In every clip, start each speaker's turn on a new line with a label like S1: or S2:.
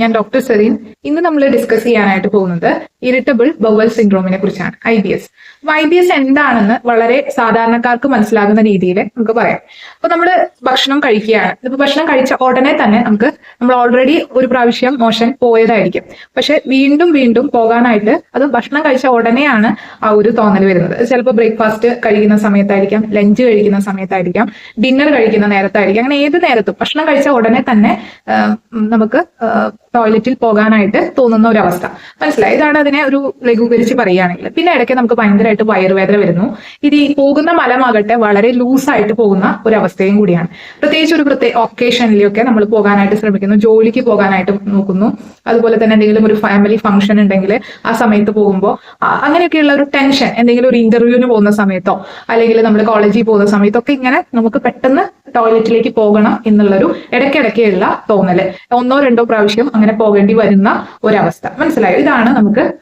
S1: ഞാൻ doctor serine. ഇന്ന് നമ്മൾ ഡിസ്കസ് ചെയ്യാനായിട്ട് പോകുന്നത് ഇറിറ്റബിൾ ബവൽ സിൻഡ്രോമിനെ കുറിച്ചാണ് ഐ ബി എസ് അപ്പൊ ഐ ബി എസ് എന്താണെന്ന് വളരെ സാധാരണക്കാർക്ക് മനസ്സിലാകുന്ന രീതിയിൽ നമുക്ക് പറയാം. അപ്പൊ നമ്മൾ ഭക്ഷണം കഴിക്കുകയാണ്. ഇപ്പൊ ഭക്ഷണം കഴിച്ച ഉടനെ തന്നെ നമുക്ക് നമ്മൾ ഓൾറെഡി ഒരു പ്രാവശ്യം മോഷൻ പോയതായിരിക്കും. പക്ഷെ വീണ്ടും വീണ്ടും പോകാനായിട്ട് അത് ഭക്ഷണം കഴിച്ച ഉടനെയാണ് ആ ഒരു തോന്നൽ വരുന്നത്. ചിലപ്പോൾ ബ്രേക്ക്ഫാസ്റ്റ് കഴിക്കുന്ന സമയത്തായിരിക്കാം ലഞ്ച് കഴിക്കുന്ന സമയത്തായിരിക്കാം ഡിന്നർ കഴിക്കുന്ന നേരത്തായിരിക്കാം അങ്ങനെ ഏത് നേരത്തും ഭക്ഷണം കഴിച്ച ഉടനെ തന്നെ നമുക്ക് ടോയ്ലറ്റിൽ പോകാനായിട്ട് തോന്നുന്ന ഒരു അവസ്ഥ മനസ്സിലായി? ഇതാണ് അതിനെ ഒരു ലഘൂകരിച്ച് പറയുകയാണെങ്കിൽ. പിന്നെ ഇടയ്ക്ക് നമുക്ക് ഭയങ്കരമായിട്ട് വയറുവേദന വരുന്നു. ഇത് ഈ പോകുന്ന മലമാകട്ടെ വളരെ ലൂസായിട്ട് പോകുന്ന ഒരു അവസ്ഥയും കൂടിയാണ്. പ്രത്യേകിച്ച് ഒരു പ്രത്യേക ഒക്കേഷനിലൊക്കെ നമ്മൾ പോകാനായിട്ട് ശ്രമിക്കുന്നു. ജോലിക്ക് പോകാനായിട്ട് നോക്കുന്നു. അതുപോലെ തന്നെ എന്തെങ്കിലും ഒരു ഫാമിലി ഫംഗ്ഷൻ ഉണ്ടെങ്കിൽ ആ സമയത്ത് പോകുമ്പോൾ അങ്ങനെയൊക്കെയുള്ള ഒരു ടെൻഷൻ എന്തെങ്കിലും ഒരു ഇന്റർവ്യൂവിന് പോകുന്ന സമയത്തോ അല്ലെങ്കിൽ നമ്മൾ കോളേജിൽ പോകുന്ന സമയത്തൊക്കെ ഇങ്ങനെ നമുക്ക് പെട്ടെന്ന് ടോയ്ലറ്റിലേക്ക് പോകണം എന്നുള്ളൊരു ഇടയ്ക്കിടയ്ക്കുള്ള തോന്നൽ. ഒന്നോ രണ്ടോ പ്രാവശ്യം അങ്ങനെ പോകേണ്ടി വരുന്ന ഒരവസ്ഥ. മനസ്സിലായോ? ഇതാണ് നമുക്ക്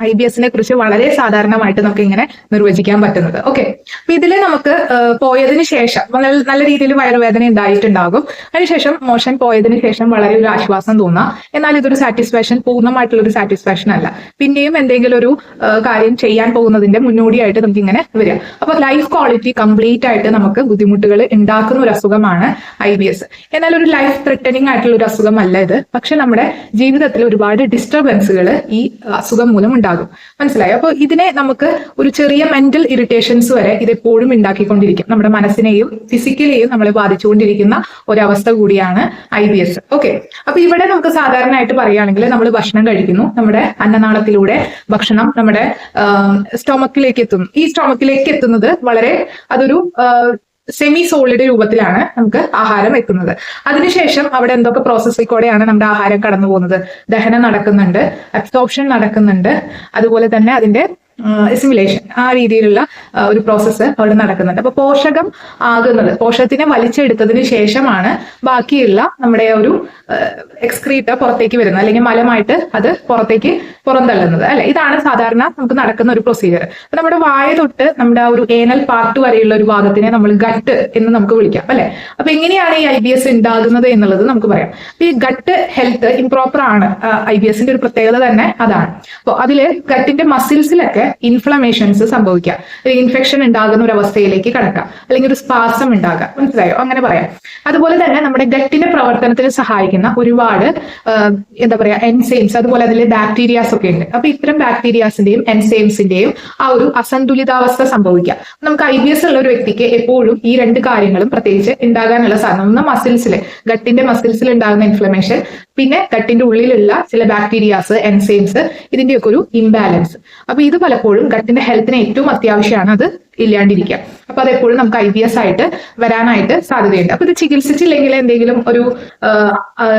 S1: ഐ ബി എസിനെ കുറിച്ച് വളരെ സാധാരണമായിട്ട് നമുക്ക് ഇങ്ങനെ നിർവചിക്കാൻ പറ്റുന്നത്. ഓക്കെ അപ്പൊ ഇതിൽ നമുക്ക് പോയതിന് ശേഷം നല്ല രീതിയിൽ വയറുവേദന ഉണ്ടായിട്ടുണ്ടാകും. അതിനുശേഷം മോഷൻ പോയതിന് ശേഷം വളരെ ഒരു ആശ്വാസം തോന്നാം. എന്നാൽ ഇതൊരു സാറ്റിസ്ഫാക്ഷൻ പൂർണമായിട്ടുള്ള ഒരു സാറ്റിസ്ഫാക്ഷൻ അല്ല. പിന്നെയും എന്തെങ്കിലും ഒരു കാര്യം ചെയ്യാൻ പോകുന്നതിന്റെ മുന്നോടിയായിട്ട് നമുക്ക് ഇങ്ങനെ വരിക. അപ്പൊ ലൈഫ് ക്വാളിറ്റി കംപ്ലീറ്റ് ആയിട്ട് നമുക്ക് ബുദ്ധിമുട്ടുകൾ ഉണ്ടാക്കുന്ന ഒരു അസുഖമാണ് ഐ ബി എസ്. എന്നാൽ ഒരു ലൈഫ് ത്രെട്ടനിങ് ആയിട്ടുള്ള ഒരു അസുഖമല്ല ഇത്. പക്ഷെ നമ്മുടെ ജീവിതത്തിൽ ഒരുപാട് ഡിസ്റ്റർബൻസുകൾ ഈ അസുഖം മൂലം ഉണ്ടാകും. മനസ്സിലായോ? അപ്പോൾ ഇതിനെ നമുക്ക് ഒരു ചെറിയ മെന്റൽ ഇറിറ്റേഷൻസ് വരെ ഇത് എപ്പോഴും ഉണ്ടാക്കിക്കൊണ്ടിരിക്കും. നമ്മുടെ മനസ്സിനെയും ഫിസിക്കലിയും നമ്മളെ ബാധിച്ചുകൊണ്ടിരിക്കുന്ന ഒരവസ്ഥ കൂടിയാണ് ഐ ബി എസ് ഓക്കെ അപ്പൊ ഇവിടെ നമുക്ക് സാധാരണയായിട്ട് പറയുകയാണെങ്കിൽ നമ്മൾ ഭക്ഷണം കഴിക്കുന്നു. നമ്മുടെ അന്നനാളത്തിലൂടെ ഭക്ഷണം നമ്മുടെ സ്റ്റൊമക്കിലേക്ക് എത്തുന്നു. ഈ സ്റ്റൊമക്കിലേക്ക് എത്തുന്നത് വളരെ അതൊരു സെമി സോളിഡ് രൂപത്തിലാണ് നമുക്ക് ആഹാരം എത്തുന്നത് അതിനുശേഷം അവിടെ എന്തൊക്കെ പ്രോസസ്സിൽ കൂടെയാണ് നമ്മുടെ ആഹാരം കടന്നു പോകുന്നത് ദഹനം നടക്കുന്നുണ്ട് അബ്സോർപ്ഷൻ നടക്കുന്നുണ്ട്. അതുപോലെ തന്നെ അതിന്റെ എസിമുലേഷൻ ആ രീതിയിലുള്ള ഒരു പ്രോസസ്സ് അവിടെ നടക്കുന്നുണ്ട്. അപ്പൊ പോഷകം ആകുന്നത് പോഷകത്തിനെ വലിച്ചെടുത്തതിന് ശേഷമാണ് ബാക്കിയുള്ള നമ്മുടെ ഒരു എക്സ്ക്രീറ്റ പുറത്തേക്ക് വരുന്നത്. അല്ലെങ്കിൽ മലമായിട്ട് അത് പുറത്തേക്ക് പുറന്തള്ളുന്നത്. അല്ലെ? ഇതാണ് സാധാരണ നമുക്ക് നടക്കുന്ന ഒരു പ്രൊസീജിയർ അപ്പൊ നമ്മുടെ വായ തൊട്ട് നമ്മുടെ ആ ഒരു ഏനൽ പാർട്ട് വരെയുള്ള ഒരു ഭാഗത്തിനെ നമ്മൾ ഗട്ട് എന്ന് നമുക്ക് വിളിക്കാം. അല്ലെ? അപ്പൊ എങ്ങനെയാണ് ഈ ഐ ബി എസ് ഉണ്ടാകുന്നത് എന്നുള്ളത് നമുക്ക് പറയാം. അപ്പൊ ഈ ഗട്ട് ഹെൽത്ത് ഇംപ്രോപ്പർ ആണ്. ഐ ബി എസിന്റെ ഒരു പ്രത്യേകത തന്നെ അതാണ്. അപ്പോൾ അതിൽ ഗട്ടിന്റെ മസിൽസിലൊക്കെ ഇൻഫ്ലമേഷൻസ് സംഭവിക്കുക. അല്ലെങ്കിൽ ഇൻഫെക്ഷൻ ഉണ്ടാകുന്ന ഒരു അവസ്ഥയിലേക്ക് കടക്കാം. അല്ലെങ്കിൽ ഒരു സ്പാസം ഉണ്ടാകുക മനസ്സിലായോ? അങ്ങനെ പറയാം. അതുപോലെ തന്നെ നമ്മുടെ ഗട്ടിന്റെ പ്രവർത്തനത്തിന് സഹായിക്കുന്ന ഒരുപാട് എന്താ പറയാ എൻസൈംസ് അതുപോലെ അതിലെ ബാക്ടീരിയാസ് ഒക്കെ ഉണ്ട്. അപ്പൊ ഇത്തരം ബാക്ടീരിയാസിന്റെയും എൻസൈംസിന്റെയും ആ ഒരു അസന്തുലിതാവസ്ഥ സംഭവിക്കുക. നമുക്ക് ഐ ബി എസ് ഉള്ള ഒരു വ്യക്തിക്ക് എപ്പോഴും ഈ രണ്ട് കാര്യങ്ങളും പ്രത്യേകിച്ച് ഉണ്ടാകാനുള്ള സാധനം ഒന്ന് മസിൽസിൽ ഗട്ടിന്റെ മസിൽസിൽ ഉണ്ടാകുന്ന ഇൻഫ്ലമേഷൻ പിന്നെ ഗട്ടിന്റെ ഉള്ളിലുള്ള ചില ബാക്ടീരിയാസ് എൻസൈംസ് ഇതിന്റെയൊക്കെ ഒരു ഇംബാലൻസ് അപ്പൊ ഇത് പലപ്പോഴും ഗട്ടിന്റെ ഹെൽത്തിന് ഏറ്റവും അത്യാവശ്യമാണ്. അത് ഇല്ലാണ്ടിരിക്കുക അപ്പൊ അതെപ്പോഴും നമുക്ക് ഐ ബി എസ് ആയിട്ട് വരാനായിട്ട് സാധ്യതയുണ്ട്. അപ്പൊ ഇത് ചികിത്സിച്ചില്ലെങ്കിൽ എന്തെങ്കിലും ഒരു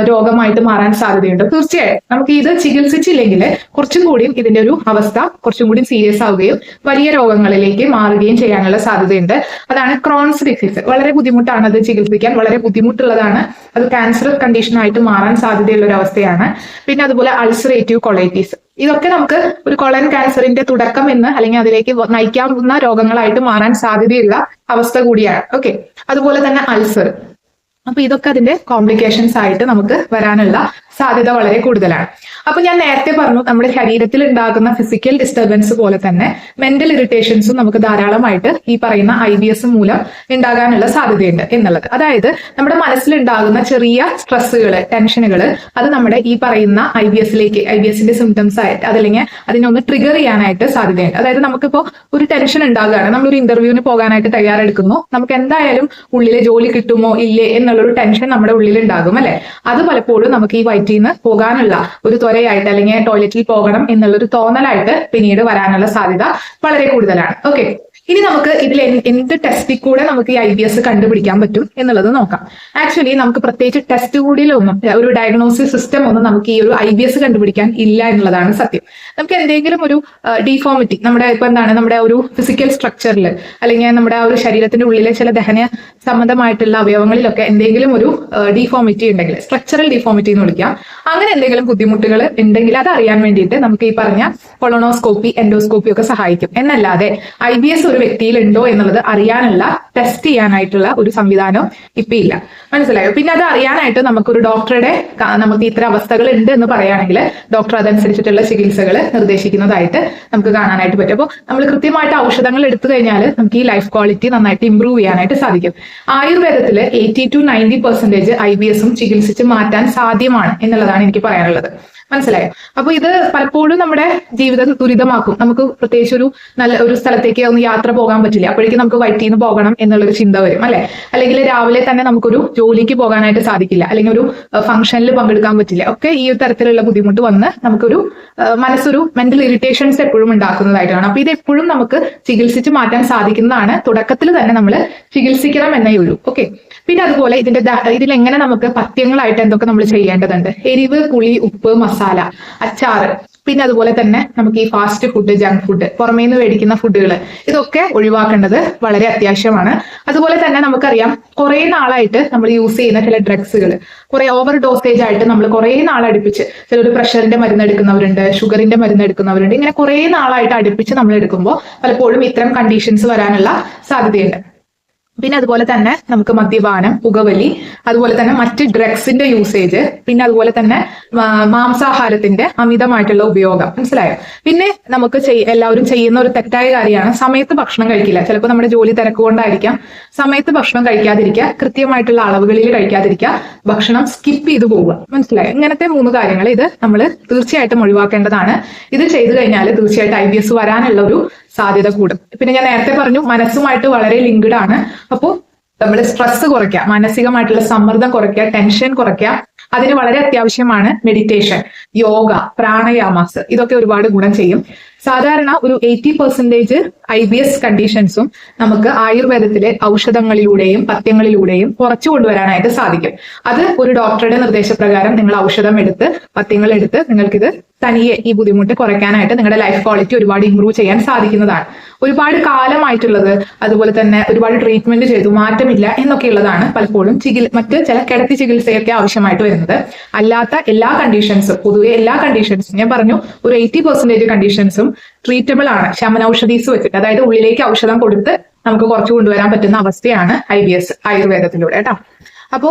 S1: രോഗമായിട്ട് മാറാൻ സാധ്യതയുണ്ട്. തീർച്ചയായും നമുക്ക് ഇത് ചികിത്സിച്ചില്ലെങ്കിൽ കുറച്ചും കൂടിയും ഇതിന്റെ ഒരു അവസ്ഥ കുറച്ചും കൂടി സീരിയസ് ആവുകയും വലിയ രോഗങ്ങളിലേക്ക് മാറുകയും ചെയ്യാനുള്ള സാധ്യതയുണ്ട്. അതാണ് ക്രോൺസ് ഡിസീസ് വളരെ ബുദ്ധിമുട്ടാണ് അത് ചികിത്സിക്കാൻ. വളരെ ബുദ്ധിമുട്ടുള്ളതാണ്. അത് ക്യാൻസർ കണ്ടീഷൻ ആയിട്ട് മാറാൻ സാധ്യതയുള്ള ഒരു അവസ്ഥയാണ്. പിന്നെ അതുപോലെ അൾസറേറ്റീവ് കൊളൈറ്റീസ് ഇതൊക്കെ നമുക്ക് ഒരു കൊളൻ ക്യാൻസറിന്റെ തുടക്കം എന്ന് അല്ലെങ്കിൽ അതിലേക്ക് നയിക്കാവുന്ന രോഗങ്ങളായിട്ട് മാറാൻ സാധ്യതയുള്ള അവസ്ഥ കൂടിയാണ്. ഓക്കെ അതുപോലെ തന്നെ അൾസർ അപ്പൊ ഇതൊക്കെ അതിന്റെ കോംപ്ലിക്കേഷൻസ് ആയിട്ട് നമുക്ക് വരാനുള്ള സാധ്യത വളരെ കൂടുതലാണ്. അപ്പൊ ഞാൻ നേരത്തെ പറഞ്ഞു നമ്മുടെ ശരീരത്തിൽ ഉണ്ടാകുന്ന ഫിസിക്കൽ ഡിസ്റ്റർബൻസ് പോലെ തന്നെ മെന്റൽ ഇറിറ്റേഷൻസും നമുക്ക് ധാരാളമായിട്ട് ഈ പറയുന്ന ഐ ബി എസ് മൂലം ഉണ്ടാകാനുള്ള സാധ്യതയുണ്ട് എന്നുള്ളത്. അതായത് നമ്മുടെ മനസ്സിലുണ്ടാകുന്ന ചെറിയ സ്ട്രെസ്സുകൾ ടെൻഷനുകൾ അത് നമ്മുടെ ഈ പറയുന്ന ഐ ബി എസിലേക്ക് ഐ ബി എസിന്റെ സിംറ്റംസ് ആയിട്ട് അതല്ലെങ്കിൽ അതിനെ ഒന്ന് ട്രിഗർ ചെയ്യാനായിട്ട് സാധ്യതയുണ്ട്. അതായത് നമുക്കിപ്പോ ഒരു ടെൻഷൻ ഉണ്ടാകുകയാണ്. നമ്മളൊരു ഇന്റർവ്യൂവിന് പോകാനായിട്ട് തയ്യാറെടുക്കുന്നു. നമുക്ക് എന്തായാലും ഉള്ളിലെ ജോലി കിട്ടുമോ ഇല്ലേ എന്നുള്ളൊരു ടെൻഷൻ നമ്മുടെ ഉള്ളിൽ ഉണ്ടാകും അല്ലെ? അത് പലപ്പോഴും നമുക്ക് ഈ വയറ്റിൽ നിന്ന് പോകാനുള്ള ഒരു ത്വരയായിട്ട് അല്ലെങ്കിൽ ടോയ്ലറ്റിൽ പോകണം എന്നുള്ളൊരു തോന്നലായിട്ട് പിന്നീട് വരാനുള്ള സാധ്യത വളരെ കൂടുതലാണ്. ഓക്കെ ഇനി നമുക്ക് ഇതിൽ എന്ത് ടെസ്റ്റിൽ കൂടെ നമുക്ക് ഈ ഐ ബി എസ് കണ്ടുപിടിക്കാൻ പറ്റും എന്നുള്ളത് നോക്കാം. ആക്ച്വലി നമുക്ക് പ്രത്യേകിച്ച് ടെസ്റ്റ് കൂടിയിലൊന്നും ഒരു ഡയഗ്നോസിസ് സിസ്റ്റം ഒന്നും നമുക്ക് ഈ ഒരു ഐ ബി എസ് കണ്ടുപിടിക്കാൻ ഇല്ല എന്നുള്ളതാണ് സത്യം. നമുക്ക് എന്തെങ്കിലും ഒരു ഡിഫോമിറ്റി നമ്മുടെ ഇപ്പൊ എന്താണ് നമ്മുടെ ഒരു ഫിസിക്കൽ സ്ട്രക്ചറിൽ അല്ലെങ്കിൽ നമ്മുടെ ആ ഒരു ശരീരത്തിന്റെ ഉള്ളിലെ ചില ദഹന സംബന്ധമായിട്ടുള്ള അവയവങ്ങളിലൊക്കെ എന്തെങ്കിലും ഒരു ഡിഫോമിറ്റി ഉണ്ടെങ്കിൽ സ്ട്രക്ചറൽ ഡിഫോമിറ്റി എന്ന് വിളിക്കാം. അങ്ങനെ എന്തെങ്കിലും ബുദ്ധിമുട്ടുകൾ ഉണ്ടെങ്കിൽ അത് അറിയാൻ വേണ്ടിയിട്ട് നമുക്ക് ഈ പറഞ്ഞ കൊളോണോസ്കോപ്പി എൻഡോസ്കോപ്പി ഒക്കെ സഹായിക്കും. എന്നല്ലാതെ ഐ ബി എസ് ഒരു വ്യക്തിയിലുണ്ടോ എന്നുള്ളത് അറിയാനുള്ള ടെസ്റ്റ് ചെയ്യാനായിട്ടുള്ള ഒരു സംവിധാനം ഇപ്പൊ ഇല്ല. മനസ്സിലായോ? പിന്നെ അത് അറിയാനായിട്ട് നമുക്കൊരു ഡോക്ടറുടെ നമുക്ക് ഇത്തരം അവസ്ഥകൾ ഉണ്ട് എന്ന് പറയുകയാണെങ്കിൽ ഡോക്ടർ അതനുസരിച്ചിട്ടുള്ള ചികിത്സകൾ നിർദ്ദേശിക്കുന്നതായിട്ട് നമുക്ക് കാണാനായിട്ട് പറ്റും. അപ്പോൾ നമ്മൾ കൃത്യമായിട്ട് ഔഷധങ്ങൾ എടുത്തു കഴിഞ്ഞാൽ നമുക്ക് ഈ ലൈഫ് ക്വാളിറ്റി നന്നായിട്ട് ഇമ്പ്രൂവ് ചെയ്യാനായിട്ട് സാധിക്കും. ആയുർവേദത്തിൽ eighty to ninety percentage I B എസും ചികിത്സിച്ച് മാറ്റാൻ സാധ്യമാണ് എന്നുള്ളതാണ് എനിക്ക് പറയാനുള്ളത്. മനസ്സിലായോ? അപ്പൊ ഇത് പലപ്പോഴും നമ്മുടെ ജീവിതം ദുരിതമാക്കും. നമുക്ക് പ്രത്യേകിച്ച് ഒരു നല്ല ഒരു സ്ഥലത്തേക്ക് ഒന്ന് യാത്ര പോകാൻ പറ്റില്ല. അപ്പോഴേക്കും നമുക്ക് വയറ്റിൽ നിന്ന് പോകണം എന്നുള്ളൊരു ചിന്ത വരും അല്ലെ? അല്ലെങ്കിൽ രാവിലെ തന്നെ നമുക്കൊരു ജോലിക്ക് പോകാനായിട്ട് സാധിക്കില്ല. അല്ലെങ്കിൽ ഒരു ഫംഗ്ഷനിൽ പങ്കെടുക്കാൻ പറ്റില്ല. ഒക്കെ ഈ തരത്തിലുള്ള ബുദ്ധിമുട്ട് വന്ന് നമുക്കൊരു മനസ്സൊരു മെന്റൽ ഇറിറ്റേഷൻസ് എപ്പോഴും ഉണ്ടാക്കുന്നതായിട്ടാണ്. അപ്പൊ ഇത് എപ്പോഴും നമുക്ക് ചികിത്സിച്ച് മാറ്റാൻ സാധിക്കുന്നതാണ്. തുടക്കത്തിൽ തന്നെ നമ്മൾ ചികിത്സിക്കണം എന്നേ ഉള്ളൂ. ഓക്കെ? പിന്നെ അതുപോലെ ഇതിന്റെ ഇതിൽ എങ്ങനെ നമുക്ക് പത്യങ്ങളായിട്ട് എന്തൊക്കെ നമ്മൾ ചെയ്യേണ്ടതുണ്ട്? എരിവ് പുളി ഉപ്പ് മസാല അച്ചാറ് പിന്നെ അതുപോലെ തന്നെ നമുക്ക് ഈ ഫാസ്റ്റ് ഫുഡ് ജങ്ക് ഫുഡ് പുറമേ നിന്ന് മേടിക്കുന്ന ഫുഡുകൾ ഇതൊക്കെ ഒഴിവാക്കേണ്ടത് വളരെ അത്യാവശ്യമാണ്. അതുപോലെ തന്നെ നമുക്കറിയാം കുറെ നാളായിട്ട് നമ്മൾ യൂസ് ചെയ്യുന്ന ചില ഡ്രഗ്സുകൾ കുറെ ഓവർ ഡോസേജ് ആയിട്ട് നമ്മൾ കുറെ നാളടുപ്പിച്ച് ചിലർ പ്രഷറിന്റെ മരുന്ന് എടുക്കുന്നവരുണ്ട് ഷുഗറിന്റെ മരുന്ന് എടുക്കുന്നവരുണ്ട്. ഇങ്ങനെ കുറെ നാളായിട്ട് അടുപ്പിച്ച് നമ്മൾ എടുക്കുമ്പോൾ പലപ്പോഴും ഇത്തരം കണ്ടീഷൻസ് വരാനുള്ള സാധ്യതയുണ്ട്. പിന്നെ അതുപോലെ തന്നെ നമുക്ക് മദ്യപാനം പുകവലി അതുപോലെ തന്നെ മറ്റ് ഡ്രഗ്സിന്റെ യൂസേജ് പിന്നെ അതുപോലെ തന്നെ മാംസാഹാരത്തിന്റെ അമിതമായിട്ടുള്ള ഉപയോഗം. മനസ്സിലായോ? പിന്നെ നമുക്ക് എല്ലാവരും ചെയ്യുന്ന ഒരു തെറ്റായ കാര്യമാണ് സമയത്ത് ഭക്ഷണം കഴിക്കില്ല. ചിലപ്പോൾ നമ്മുടെ ജോലി തിരക്കുകൊണ്ടായിരിക്കാം. സമയത്ത് ഭക്ഷണം കഴിക്കാതിരിക്കുക കൃത്യമായിട്ടുള്ള അളവുകളിൽ കഴിക്കാതിരിക്കുക ഭക്ഷണം സ്കിപ്പ് ചെയ്തു പോവുക. മനസ്സിലായോ? ഇങ്ങനത്തെ മൂന്ന് കാര്യങ്ങൾ ഇത് നമ്മൾ തീർച്ചയായിട്ടും ഒഴിവാക്കേണ്ടതാണ്. ഇത് ചെയ്തു കഴിഞ്ഞാൽ തീർച്ചയായിട്ടും ഐ ബി എസ് വരാനുള്ള ഒരു സാധ്യത കൂടും. പിന്നെ ഞാൻ നേരത്തെ പറഞ്ഞു മനസ്സുമായിട്ട് വളരെ ലിങ്ക്ഡ് ആണ്. അപ്പോൾ നമ്മൾ സ്ട്രെസ് കുറയ്ക്കുക മാനസികമായിട്ടുള്ള സമ്മർദ്ദം കുറയ്ക്കുക ടെൻഷൻ കുറയ്ക്കുക അതിന് വളരെ അത്യാവശ്യമാണ് മെഡിറ്റേഷൻ യോഗ പ്രാണയാമാസ് ഇതൊക്കെ ഒരുപാട് ഗുണം ചെയ്യും. സാധാരണ ഒരു eighty percentage I B S കണ്ടീഷൻസും നമുക്ക് ആയുർവേദത്തിലെ ഔഷധങ്ങളിലൂടെയും പത്യങ്ങളിലൂടെയും കുറച്ചു കൊണ്ടുവരാനായിട്ട് സാധിക്കും. അത് ഒരു ഡോക്ടറുടെ നിർദ്ദേശപ്രകാരം നിങ്ങൾ ഔഷധം എടുത്ത് പത്യങ്ങൾ എടുത്ത് നിങ്ങൾക്കിത് തനിയെ ഈ ബുദ്ധിമുട്ട് കുറയ്ക്കാനായിട്ട് നിങ്ങളുടെ ലൈഫ് ക്വാളിറ്റി ഒരുപാട് ഇമ്പ്രൂവ് ചെയ്യാൻ സാധിക്കുന്നതാണ്. ഒരുപാട് കാലമായിട്ടുള്ളത്. അതുപോലെ തന്നെ ഒരുപാട് ട്രീറ്റ്മെന്റ് ചെയ്തു മാറ്റമില്ല എന്നൊക്കെയുള്ളതാണ് പലപ്പോഴും ചികിൽ മറ്റ് ചില കിടത്തി ചികിത്സയൊക്കെ ആവശ്യമായിട്ട് വരുന്നത്. അല്ലാത്ത എല്ലാ കണ്ടീഷൻസും പൊതുവെ എല്ലാ കണ്ടീഷൻസും ഞാൻ പറഞ്ഞു ഒരു എയ്റ്റി പെർസെന്റേജ് കണ്ടീഷൻസും ട്രീറ്റബിൾ ആണ്. ശമനൌഷധീസ് വെച്ചിട്ട് അതായത് ഉള്ളിലേക്ക് ഔഷധം കൊടുത്ത് നമുക്ക് കുറച്ച് കൊണ്ടുവരാൻ പറ്റുന്ന അവസ്ഥയാണ് ഐ ബി എസ് ആയുർവേദത്തിലൂടെ കേട്ടോ. അപ്പോ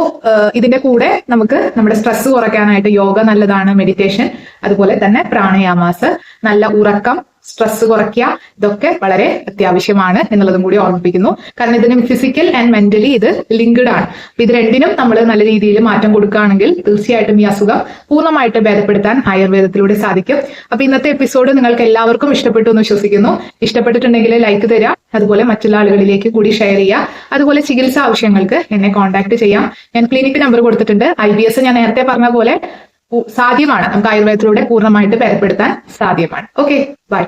S1: ഇതിന്റെ കൂടെ നമുക്ക് നമ്മുടെ സ്ട്രെസ് കുറയ്ക്കാനായിട്ട് യോഗ നല്ലതാണ് മെഡിറ്റേഷൻ അതുപോലെ തന്നെ പ്രാണയാമാസ് നല്ല ഉറക്കം സ്ട്രെസ് കുറയ്ക്കുക. ഇതൊക്കെ വളരെ അത്യാവശ്യമാണ് എന്നുള്ളതും കൂടി ഓർമ്മിപ്പിക്കുന്നു. കാരണം ഇതിന് ഫിസിക്കൽ ആൻഡ് മെന്റലി ഇത് ലിങ്ക്ഡ് ആണ്. ഇത് രണ്ടിനും നമ്മൾ നല്ല രീതിയിൽ മാറ്റം കൊടുക്കുകയാണെങ്കിൽ തീർച്ചയായിട്ടും ഈ അസുഖം പൂർണമായിട്ട് ഭേദപ്പെടുത്താൻ ആയുർവേദത്തിലൂടെ സാധിക്കും. അപ്പൊ ഇന്നത്തെ എപ്പിസോഡ് നിങ്ങൾക്ക് എല്ലാവർക്കും ഇഷ്ടപ്പെട്ടു എന്ന് വിശ്വസിക്കുന്നു. ഇഷ്ടപ്പെട്ടിട്ടുണ്ടെങ്കിൽ ലൈക്ക് തരാം അതുപോലെ മറ്റുള്ള ആളുകളിലേക്ക് കൂടി ഷെയർ ചെയ്യുക. അതുപോലെ ചികിത്സാ ആവശ്യങ്ങൾക്ക് എന്നെ കോൺടാക്ട് ചെയ്യാം. ഞാൻ ക്ലിനിക് നമ്പർ കൊടുത്തിട്ടുണ്ട്. ഐ ബി എസ് ഞാൻ നേരത്തെ പറഞ്ഞ പോലെ സാധ്യമാണ്. നമുക്ക് ആയുർവേദത്തിലൂടെ പൂർണമായിട്ട് ബലപ്പെടുത്താൻ സാധ്യമാണ്. Okay bye